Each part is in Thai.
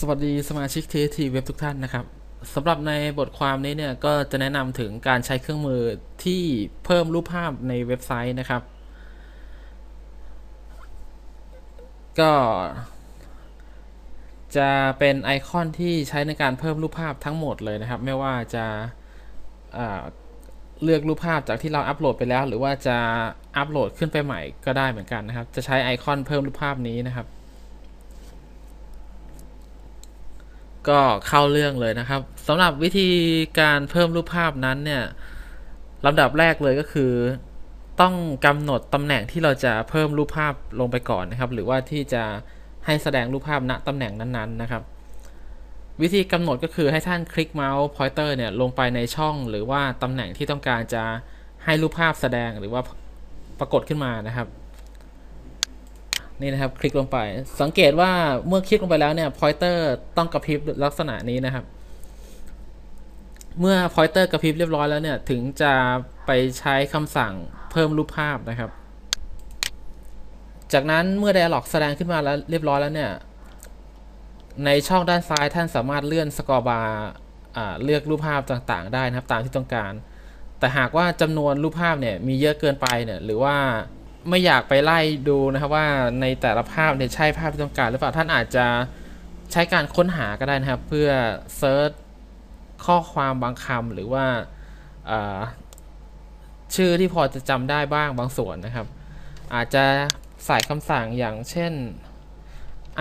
สวัสดีสมาชิกทีทีเว็บทุกท่านนะครับสำหรับในบทความนี้เนี่ยก็จะแนะนำถึงการใช้เครื่องมือที่เพิ่มรูปภาพในเว็บไซต์นะครับ ก็ จะเป็นไอคอนที่ใช้ในการเพิ่มรูปภาพทั้งหมดเลยนะครับ ไม่ว่าจะาเลือกรูปภาพจากที่เราอัปโหลดไปแล้ว หรือว่าจะอัปโหลดขึ้นไปใหม่ก็ได้เหมือนกันนะครับ จะใช้ไอคอนเพิ่มรูปภาพนี้นะครับ ก็เข้าเรื่องเลยนะครับสำหรับวิธีการเพิ่มรูปภาพนั้นเนี่ยลำดับแรกเลยก็คือ ต้องกำหนดตำแหน่งที่เราจะเพิ่มรูปภาพลงไปก่อนนะครับ หรือว่าที่จะให้แสดงรูปภาพณตำแหน่งนั้นๆนะครับ วิธีกำหนดก็คือให้ท่านคลิกเมาส์พอยเตอร์เนี่ยลงไปในช่องหรือว่าตำแหน่งที่ต้องการจะให้รูปภาพแสดงหรือว่าปรากฏขึ้นมานะครับ นี่นะครับคลิกลงไป สังเกตว่าเมื่อคลิกลงไปแล้วเนี่ยพอยเตอร์ต้องกระพริบลักษณะนี้นะครับ เมื่อพอยเตอร์กระพริบเรียบร้อยแล้วเนี่ยถึงจะไปใช้คำสั่งเพิ่มรูปภาพนะครับ จากนั้นเมื่อ Dialog แสดงขึ้นมาแล้วเรียบร้อยแล้วเนี่ยในช่องด้านซ้ายท่านสามารถเลื่อนสกอร์บาร์เลือกรูปภาพต่างๆ ได้นะครับตามที่ต้องการ แต่หากว่าจำนวนรูปภาพเนี่ยมีเยอะเกินไปเนี่ยหรือว่า ไม่อยากไปไล่ดูนะครับว่าในแต่ละภาพเนี่ยใช่ภาพที่ต้องการหรือเปล่าท่านอาจจะใช้การค้นหาก็ได้นะครับ เพื่อเซิร์ชข้อความบางคำหรือว่าชื่อที่พอจะจำได้บ้างบางส่วนนะครับ อาจจะใส่คำสั่งอย่างเช่น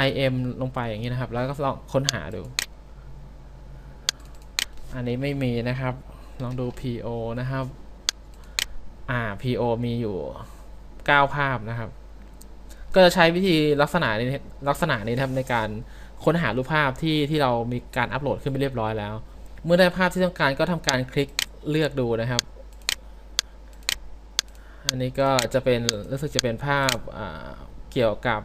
im ลงไปอย่างนี้นะครับ แล้วก็ลองค้นหาดู อันนี้ไม่มีนะครับ ลองดู po นะครับ อ่า po มีอยู่ 9 ภาพนะครับ ก็จะใช้วิธีลักษณะนี้ลักษณะนี้นะครับในการค้นหารูปภาพที่ที่เรามีการอัปโหลดขึ้นไปเรียบร้อยแล้ว เมื่อได้ภาพที่ต้องการก็ทำการคลิกเลือกดูนะครับ อันนี้ก็จะเป็นรู้สึกจะเป็นภาพเกี่ยวกับ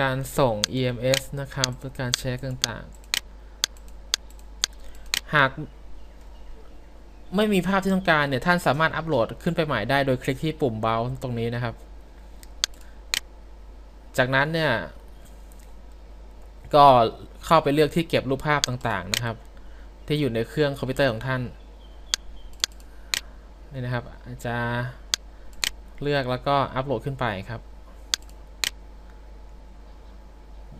การส่ง EMS นะครับเพื่อการเช็คต่างๆ หาก ไม่มีภาพที่ต้องการเนี่ยท่านสามารถอัปโหลดขึ้นไปใหม่ได้โดยคลิกที่ปุ่มเบาตรงนี้นะครับ จากนั้นเนี่ย ก็เข้าไปเลือกที่เก็บรูปภาพต่างๆนะครับ ที่อยู่ในเครื่องคอมพิวเตอร์ของท่านนี่นะครับอาจจะเลือกแล้วก็อัปโหลดขึ้นไปครับ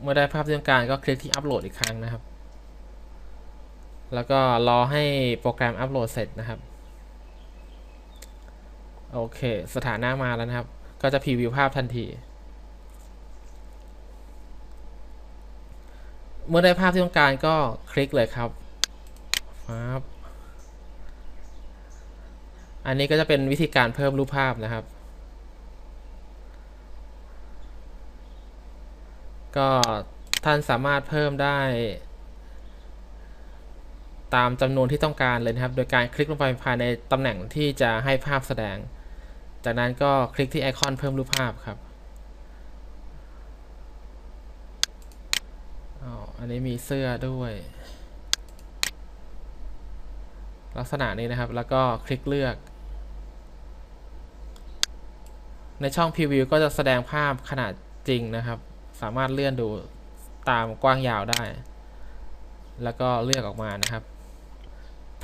เมื่อได้ภาพที่ต้องการก็คลิกที่อัปโหลดอีกครั้งนะครับ แล้วก็รอให้โปรแกรมอัปโหลดเสร็จนะครับ โอเค สถานะมาแล้วนะครับ ก็จะพรีวิวภาพทันที เมื่อได้ภาพที่ต้องการก็คลิกเลยครับครับอันนี้ก็จะเป็นวิธีการเพิ่มรูปภาพนะครับ ก็ท่านสามารถเพิ่มได้ ตามจำนวนที่ต้องการเลยนะครับ โดยการคลิกลงไปภายในตำแหน่งที่จะให้ภาพแสดง จากนั้นก็คลิกที่ไอคอนเพิ่มรูปภาพครับอ๋ออันนี้มีเสื้อด้วย ลักษณะนี้นะครับ แล้วก็คลิกเลือก ในช่องพรีวิวก็จะแสดงภาพขนาดจริงนะครับ สามารถเลื่อนดูตามกว้างยาวได้ แล้วก็เลือกออกมานะครับ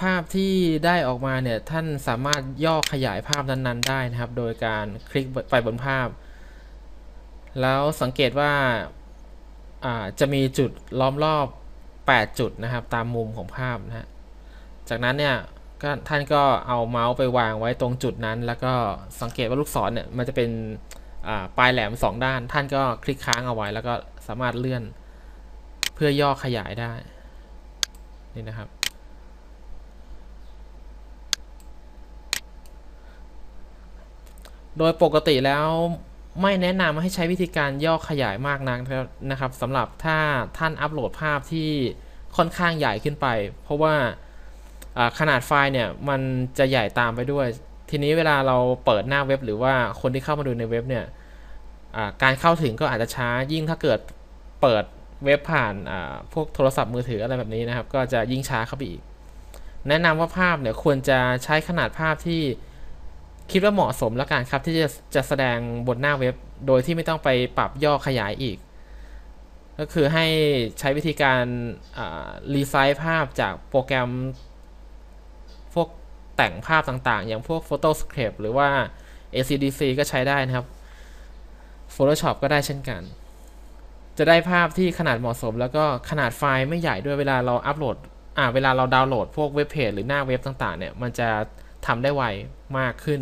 ภาพที่ได้ออกมาเนี่ยท่านสามารถย่อขยายภาพนั้นๆได้นะครับ โดยการคลิกไปบนภาพ แล้วสังเกตว่าาจะมีจุดล้อมรอบ 8 จุดนะครับตามมุมของภาพนะฮะจากนั้นเนี่ยท่านก็เอาเมาส์ไปวางไว้ตรงจุดนั้น แล้วก็สังเกตว่าลูกศรเนี่ยมันจะเป็นปลายแหลมสองด้าน ท่านก็คลิกค้างเอาไว้ แล้วก็สามารถเลื่อนเพื่อย่อขยายได้นี่นะครับ โดยปกติแล้วไม่แนะนำให้ใช้วิธีการย่อขยายมากนักนะครับสำหรับถ้าท่านอัปโหลดภาพที่ค่อนข้างใหญ่ขึ้นไป เพราะว่าขนาดไฟล์เนี่ยมันจะใหญ่ตามไปด้วย ทีนี้เวลาเราเปิดหน้าเว็บ หรือว่าคนที่เข้ามาดูในเว็บเนี่ยการเข้าถึงก็อาจจะช้ายิ่งถ้าเกิดเปิดเว็บผ่านพวกโทรศัพท์มือถืออะไรแบบนี้นะครับ ก็จะยิ่งช้าเข้าไปอีก แนะนำว่าภาพเนี่ยควรจะใช้ขนาดภาพที่ คิดว่าเหมาะสมแล้วกันครับที่จะจะแสดงบนหน้าเว็บ โดยที่ไม่ต้องไปปรับย่อขยายอีก ก็คือให้ใช้วิธีการรีไซส์ภาพจากโปรแกรม พวกแต่งภาพต่างๆ อย่างพวก Photoscape หรือว่า ACDC ก็ใช้ได้นะครับ Photoshop ก็ได้เช่นกัน จะได้ภาพที่ขนาดเหมาะสม แล้วก็ขนาดไฟล์ไม่ใหญ่ด้วยเวลาเราอัปโหลดอ่าเวลาเราดาวน์โหลดพวกเว็บเพจหรือหน้าเว็บต่างๆเนี่ยมันจะ ทำได้ไวมากขึ้น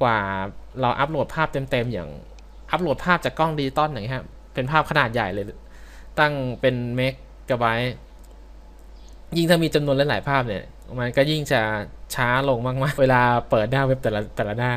กว่าเราอัปโหลดภาพเต็มๆอย่างอัปโหลดภาพจากกล้องดิจิตอลอย่างเงี้ยครับเป็นภาพขนาดใหญ่เลย ตั้งเป็นเมกะไบต์ยิ่งถ้ามีจำนวนหลายๆภาพเนี่ย มันก็ยิ่งจะช้าลงมากๆ เวลาเปิดหน้าเว็บแต่ละแต่ละหน้า